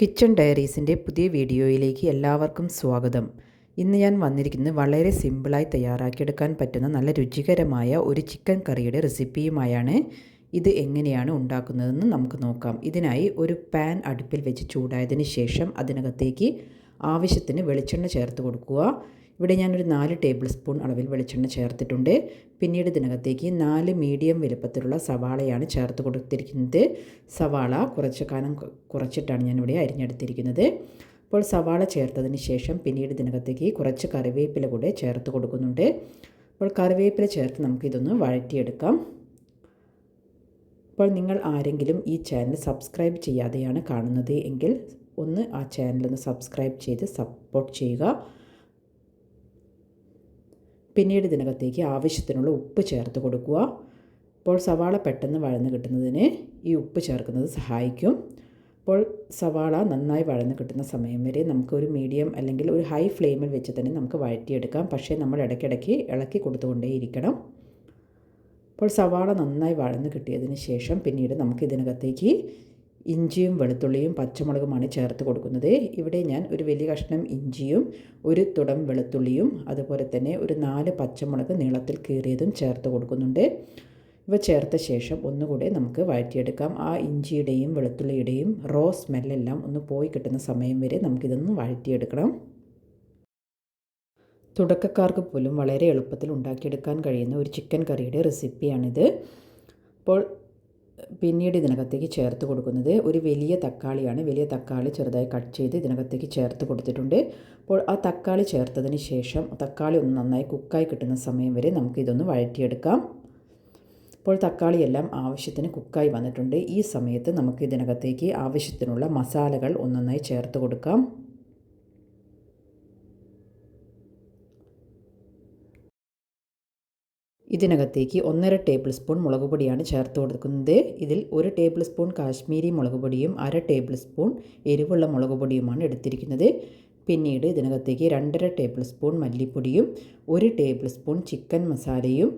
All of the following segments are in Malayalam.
കിച്ചൺ ഡയറീസിന്റെ പുതിയ വീഡിയോയിലേക്ക് എല്ലാവർക്കും സ്വാഗതം. ഇന്ന് ഞാൻ വന്നിരിക്കുന്നത് വളരെ സിമ്പിളായി തയ്യാറാക്കിയെടുക്കാൻ പറ്റുന്ന നല്ല രുചികരമായ ഒരു ചിക്കൻ കറിയുടെ റെസിപ്പിയുമായാണ്. ഇത് എങ്ങനെയാണ് ഉണ്ടാക്കുന്നതെന്ന് നമുക്ക് നോക്കാം. ഇതിനായി ഒരു പാൻ അടുപ്പിൽ വെച്ച് ചൂടായതിന് ശേഷം അതിനകത്തേക്ക് ആവശ്യത്തിന് വെളിച്ചെണ്ണ ചേർത്ത് കൊടുക്കുക. ഇവിടെ ഞാനൊരു നാല് ടേബിൾ സ്പൂൺ അളവിൽ വെളിച്ചെണ്ണ ചേർത്തിട്ടുണ്ട്. പിന്നീട് ഇതിനകത്തേക്ക് നാല് മീഡിയം വലുപ്പത്തിലുള്ള സവാളയാണ് ചേർത്ത് കൊടുത്തിരിക്കുന്നത്. സവാള കുറച്ച് കാലം കുറച്ചിട്ടാണ് ഞാനിവിടെ അരിഞ്ഞെടുത്തിരിക്കുന്നത്. അപ്പോൾ സവാള ചേർത്തതിന് ശേഷം പിന്നീട് ഇതിനകത്തേക്ക് കുറച്ച് കറിവേപ്പില കൂടെ ചേർത്ത് കൊടുക്കുന്നുണ്ട്. അപ്പോൾ കറിവേപ്പില ചേർത്ത് നമുക്കിതൊന്ന് വഴറ്റിയെടുക്കാം. അപ്പോൾ നിങ്ങൾ ആരെങ്കിലും ഈ ചാനൽ സബ്സ്ക്രൈബ് ചെയ്യാതെയാണ് കാണുന്നത് എങ്കിൽ ഒന്ന് ആ ചാനലൊന്ന് സബ്സ്ക്രൈബ് ചെയ്ത് സപ്പോർട്ട് ചെയ്യുക. പിന്നീട് ഇതിനകത്തേക്ക് ആവശ്യത്തിനുള്ള ഉപ്പ് ചേർത്ത് കൊടുക്കുക. അപ്പോൾ സവാള പെട്ടെന്ന് വഴന്ന് കിട്ടുന്നതിന് ഈ ഉപ്പ് ചേർക്കുന്നത് സഹായിക്കും. അപ്പോൾ സവാള നന്നായി വഴന്ന് കിട്ടുന്ന സമയം വരെ നമുക്കൊരു മീഡിയം അല്ലെങ്കിൽ ഒരു ഹൈ ഫ്ലെയിമിൽ വെച്ച് തന്നെ നമുക്ക് വഴറ്റിയെടുക്കാം. പക്ഷേ നമ്മൾ ഇടയ്ക്കിടയ്ക്ക് ഇളക്കി കൊടുത്തുകൊണ്ടേയിരിക്കണം. അപ്പോൾ സവാള നന്നായി വഴന്ന് കിട്ടിയതിന് ശേഷം പിന്നീട് നമുക്ക് ഇതിനകത്തേക്ക് ഇഞ്ചിയും വെളുത്തുള്ളിയും പച്ചമുളകുമാണ് ചേർത്ത് കൊടുക്കുന്നത്. ഇവിടെ ഞാൻ ഒരു വലിയ കഷ്ണം ഇഞ്ചിയും ഒരു തുടം വെളുത്തുള്ളിയും അതുപോലെ തന്നെ ഒരു നാല് പച്ചമുളക് നീളത്തിൽ കീറിയതും ചേർത്ത് കൊടുക്കുന്നുണ്ട്. ഇവ ചേർത്ത ശേഷം ഒന്നുകൂടെ നമുക്ക് വഴറ്റിയെടുക്കാം. ആ ഇഞ്ചിയുടെയും വെളുത്തുള്ളിയുടെയും റോ സ്മെല്ലെല്ലാം ഒന്ന് പോയി കിട്ടുന്ന സമയം വരെ നമുക്കിതൊന്ന് വഴറ്റിയെടുക്കണം. തുടക്കക്കാർക്ക് പോലും വളരെ എളുപ്പത്തിൽ ഉണ്ടാക്കിയെടുക്കാൻ കഴിയുന്ന ഒരു ചിക്കൻ കറിയുടെ റെസിപ്പിയാണിത്. അപ്പോൾ പിന്നീട് ഇതിനകത്തേക്ക് ചേർത്ത് കൊടുക്കുന്നത് ഒരു വലിയ തക്കാളിയാണ്. വലിയ തക്കാളി ചെറുതായി കട്ട് ചെയ്ത് ഇതിനകത്തേക്ക് ചേർത്ത് കൊടുത്തിട്ടുണ്ട്. അപ്പോൾ ആ തക്കാളി ചേർത്തതിന് ശേഷം തക്കാളി ഒന്ന് നന്നായി കുക്കായി കിട്ടുന്ന സമയം വരെ നമുക്ക് ഇതൊന്ന് വഴറ്റിയെടുക്കാം. അപ്പോൾ തക്കാളിയെല്ലാം ആവശ്യത്തിന് കുക്കായി വന്നിട്ടുണ്ട്. ഈ സമയത്ത് നമുക്ക് ഇതിനകത്തേക്ക് ആവശ്യത്തിനുള്ള മസാലകൾ ഒന്നൊന്നായി ചേർത്ത് കൊടുക്കാം. ഇതിനകത്തേക്ക് ഒന്നര ടേബിൾ സ്പൂൺ മുളക് പൊടിയാണ് ചേർത്ത് കൊടുക്കുന്നത്. ഇതിൽ ഒരു ടേബിൾ സ്പൂൺ കാശ്മീരി മുളക് പൊടിയും അര ടേബിൾ സ്പൂൺ എരിവുള്ള മുളക് പൊടിയുമാണ് എടുത്തിരിക്കുന്നത്. പിന്നീട് ഇതിനകത്തേക്ക് രണ്ടര ടേബിൾ സ്പൂൺ മല്ലിപ്പൊടിയും ഒരു ടേബിൾ സ്പൂൺ ചിക്കൻ മസാലയും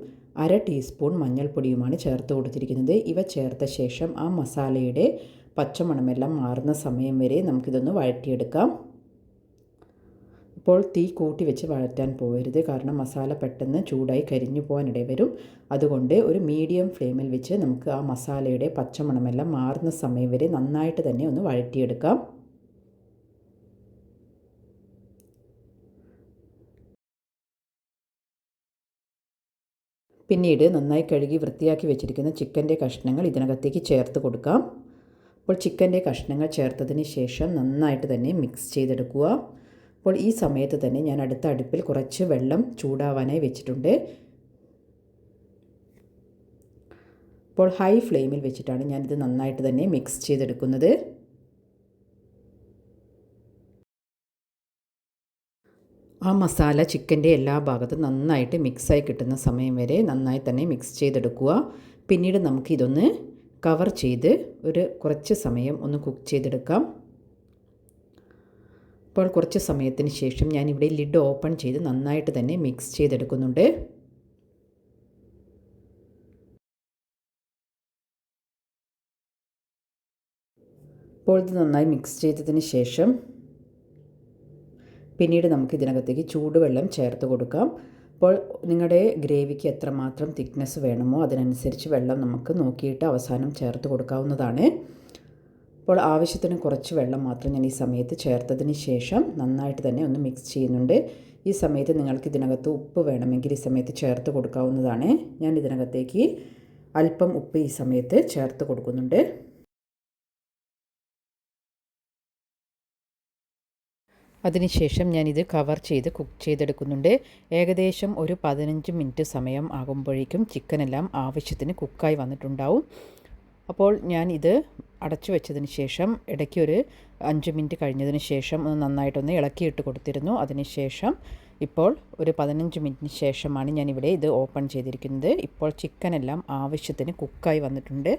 അര ടീസ്പൂൺ മഞ്ഞൾപ്പൊടിയുമാണ് ചേർത്ത് കൊടുത്തിരിക്കുന്നത്. ഇവ ചേർത്ത ശേഷം ആ മസാലയുടെ പച്ചമണമെല്ലാം മാറുന്ന സമയം വരെ നമുക്കിതൊന്ന് വഴറ്റിയെടുക്കാം. ഇപ്പോൾ തീ കൂട്ടി വെച്ച് വഴറ്റാൻ പോകരുത് കാരണം മസാല പെട്ടെന്ന് ചൂടായി കരിഞ്ഞു പോകാനിടയിൽ വരും. അതുകൊണ്ട് ഒരു മീഡിയം ഫ്ലെയിമിൽ വെച്ച് നമുക്ക് ആ മസാലയുടെ പച്ചമണമെല്ലാം മാറുന്ന സമയം വരെ നന്നായിട്ട് തന്നെ ഒന്ന് വഴറ്റിയെടുക്കാം. പിന്നീട് നന്നായി കഴുകി വൃത്തിയാക്കി വെച്ചിരിക്കുന്ന ചിക്കന്റെ കഷ്ണങ്ങൾ ഇതിനകത്തേക്ക് ചേർത്ത് കൊടുക്കാം. അപ്പോൾ ചിക്കന്റെ കഷ്ണങ്ങൾ ചേർത്തതിന് ശേഷം നന്നായിട്ട് തന്നെ മിക്സ് ചെയ്തെടുക്കുക. അപ്പോൾ ഈ സമയത്ത് തന്നെ ഞാൻ അടുത്ത അടുപ്പിൽ കുറച്ച് വെള്ളം ചൂടാവാനായി വെച്ചിട്ടുണ്ട്. അപ്പോൾ ഹൈ ഫ്ലെയിമിൽ വെച്ചിട്ടാണ് ഞാനിത് നന്നായിട്ട് തന്നെ മിക്സ് ചെയ്തെടുക്കുന്നത്. ആ മസാല ചിക്കന്റെ എല്ലാ ഭാഗത്തും നന്നായിട്ട് മിക്സായി കിട്ടുന്ന സമയം വരെ നന്നായി തന്നെ മിക്സ് ചെയ്തെടുക്കുക. പിന്നീട് നമുക്കിതൊന്ന് കവർ ചെയ്ത് ഒരു കുറച്ച് സമയം ഒന്ന് കുക്ക് ചെയ്തെടുക്കാം. ഇപ്പോൾ കുറച്ച് സമയത്തിന് ശേഷം ഞാനിവിടെ ലിഡ് ഓപ്പൺ ചെയ്ത് നന്നായിട്ട് തന്നെ മിക്സ് ചെയ്തെടുക്കുന്നുണ്ട്. ഇപ്പോൾ ഇത് നന്നായി മിക്സ് ചെയ്തതിന് ശേഷം പിന്നീട് നമുക്ക് ഇതിനകത്തേക്ക് ചൂടുവെള്ളം ചേർത്ത് കൊടുക്കാം. അപ്പോൾ നിങ്ങളുടെ ഗ്രേവിക്ക് എത്രമാത്രം തിക്നെസ് വേണമോ അതിനനുസരിച്ച് വെള്ളം നമുക്ക് നോക്കിയിട്ട് അവസാനം ചേർത്ത് കൊടുക്കാവുന്നതാണ്. അപ്പോൾ ആവശ്യത്തിന് കുറച്ച് വെള്ളം മാത്രം ഞാൻ ഈ സമയത്ത് ചേർത്തതിന് ശേഷം നന്നായിട്ട് തന്നെ ഒന്ന് മിക്സ് ചെയ്യുന്നുണ്ട്. ഈ സമയത്ത് നിങ്ങൾക്ക് ഇതിനകത്ത് ഉപ്പ് വേണമെങ്കിൽ ഈ സമയത്ത് ചേർത്ത് കൊടുക്കാവുന്നതാണ്. ഞാൻ ഇതിനകത്തേക്ക് അല്പം ഉപ്പ് ഈ സമയത്ത് ചേർത്ത് കൊടുക്കുന്നുണ്ട്. അതിനുശേഷം ഞാനിത് കവർ ചെയ്ത് കുക്ക് ചെയ്തെടുക്കുന്നുണ്ട്. ഏകദേശം ഒരു പതിനഞ്ച് മിനിറ്റ് സമയം ആകുമ്പോഴേക്കും ചിക്കനെല്ലാം ആവശ്യത്തിന് കുക്കായി വന്നിട്ടുണ്ടാവും. അപ്പോൾ ഞാൻ ഇത് അടച്ചു വെച്ചതിന് ശേഷം ഇടയ്ക്ക് ഒരു അഞ്ച് മിനിറ്റ് കഴിഞ്ഞതിന് ശേഷം ഒന്ന് നന്നായിട്ടൊന്ന് ഇളക്കിയിട്ട് കൊടുത്തിരുന്നു. അതിന് ശേഷം ഇപ്പോൾ ഒരു പതിനഞ്ച് മിനിറ്റിന് ശേഷമാണ് ഞാനിവിടെ ഇത് ഓപ്പൺ ചെയ്തിരിക്കുന്നത്. ഇപ്പോൾ ചിക്കനെല്ലാം ആവശ്യത്തിന് കുക്കായി വന്നിട്ടുണ്ട്.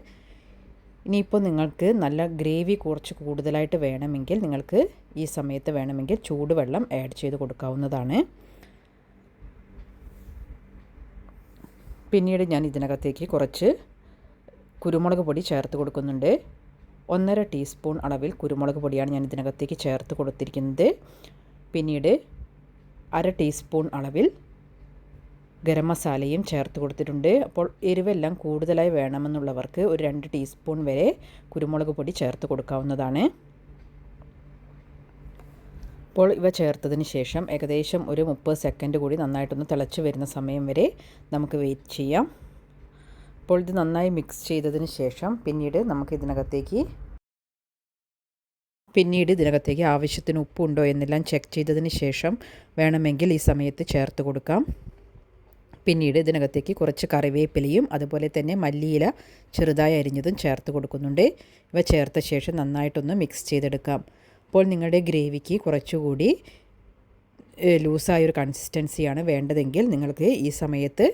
ഇനിയിപ്പോൾ നിങ്ങൾക്ക് നല്ല ഗ്രേവി കുറച്ച് കൂടുതലായിട്ട് വേണമെങ്കിൽ നിങ്ങൾക്ക് ഈ സമയത്ത് വേണമെങ്കിൽ ചൂടുവെള്ളം ആഡ് ചെയ്ത് കൊടുക്കാവുന്നതാണ്. പിന്നീട് ഞാൻ ഇതിനകത്തേക്ക് കുറച്ച് കുരുമുളക് പൊടി ചേർത്ത് കൊടുക്കുന്നുണ്ട്. ഒന്നര ടീസ്പൂൺ അളവിൽ കുരുമുളക് പൊടിയാണ് ഞാൻ ഇതിനകത്തേക്ക് ചേർത്ത് കൊടുത്തിരിക്കുന്നത്. പിന്നീട് അര ടീസ്പൂൺ അളവിൽ ഗരം മസാലയും ചേർത്ത് കൊടുത്തിട്ടുണ്ട്. അപ്പോൾ എരിവെല്ലാം കൂടുതലായി വേണമെന്നുള്ളവർക്ക് ഒരു രണ്ട് ടീസ്പൂൺ വരെ കുരുമുളക് പൊടി ചേർത്ത് കൊടുക്കാവുന്നതാണ്. അപ്പോൾ ഇവ ചേർത്തതിന് ശേഷം ഏകദേശം ഒരു മുപ്പത് സെക്കൻഡ് കൂടി നന്നായിട്ടൊന്ന് തിളച്ച് വരുന്ന സമയം വരെ നമുക്ക് വെയിറ്റ് ചെയ്യാം. അപ്പോൾ ഇത് നന്നായി മിക്സ് ചെയ്തതിന് ശേഷം പിന്നീട് നമുക്ക് ഇതിനകത്തേക്ക് പിന്നീട് ഇതിനകത്തേക്ക് ആവശ്യത്തിന് ഉപ്പുണ്ടോ എന്നെല്ലാം ചെക്ക് ചെയ്തതിന് ശേഷം വേണമെങ്കിൽ ഈ സമയത്ത് ചേർത്ത് കൊടുക്കാം. പിന്നീട് ഇതിനകത്തേക്ക് കുറച്ച് കറിവേപ്പിലയും അതുപോലെ തന്നെ മല്ലിയില ചെറുതായി അരിഞ്ഞതും ചേർത്ത് കൊടുക്കുന്നുണ്ട്. ഇവ ചേർത്ത ശേഷം നന്നായിട്ടൊന്ന് മിക്സ് ചെയ്തെടുക്കാം. അപ്പോൾ നിങ്ങളുടെ ഗ്രേവിക്ക് കുറച്ചുകൂടി ലൂസായൊരു കൺസിസ്റ്റൻസിയാണ് വേണ്ടതെങ്കിൽ നിങ്ങൾക്ക് ഈ സമയത്ത്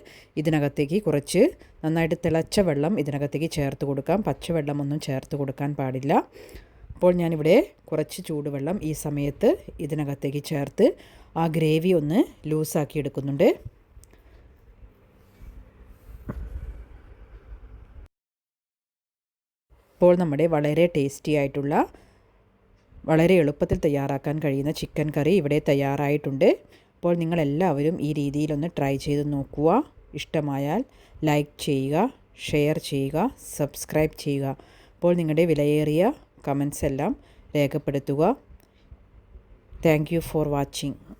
ഇതിനകത്തേക്ക് കുറച്ച് നന്നായിട്ട് തിളച്ച വെള്ളം ഇതിനകത്തേക്ക് ചേർത്ത് കൊടുക്കാം. പച്ചവെള്ളമൊന്നും ചേർത്ത് കൊടുക്കാൻ പാടില്ല. അപ്പോൾ ഞാനിവിടെ കുറച്ച് ചൂടുവെള്ളം ഈ സമയത്ത് ഇതിനകത്തേക്ക് ചേർത്ത് ആ ഗ്രേവി ഒന്ന് ലൂസാക്കി എടുക്കുന്നുണ്ട്. ഇപ്പോൾ നമ്മുടെ വളരെ ടേസ്റ്റി ആയിട്ടുള്ള വളരെ എളുപ്പത്തിൽ തയ്യാറാക്കാൻ കഴിയുന്ന ചിക്കൻ കറി ഇവിടെ തയ്യാറായിട്ടുണ്ട്. അപ്പോൾ നിങ്ങളെല്ലാവരും ഈ രീതിയിലൊന്ന് ട്രൈ ചെയ്ത് നോക്കുക. ഇഷ്ടമായാൽ ലൈക്ക് ചെയ്യുക ഷെയർ ചെയ്യുക സബ്സ്ക്രൈബ് ചെയ്യുക. അപ്പോൾ നിങ്ങളുടെ വിലയേറിയ കമൻസ് എല്ലാം രേഖപ്പെടുത്തുക. Thank you for watching.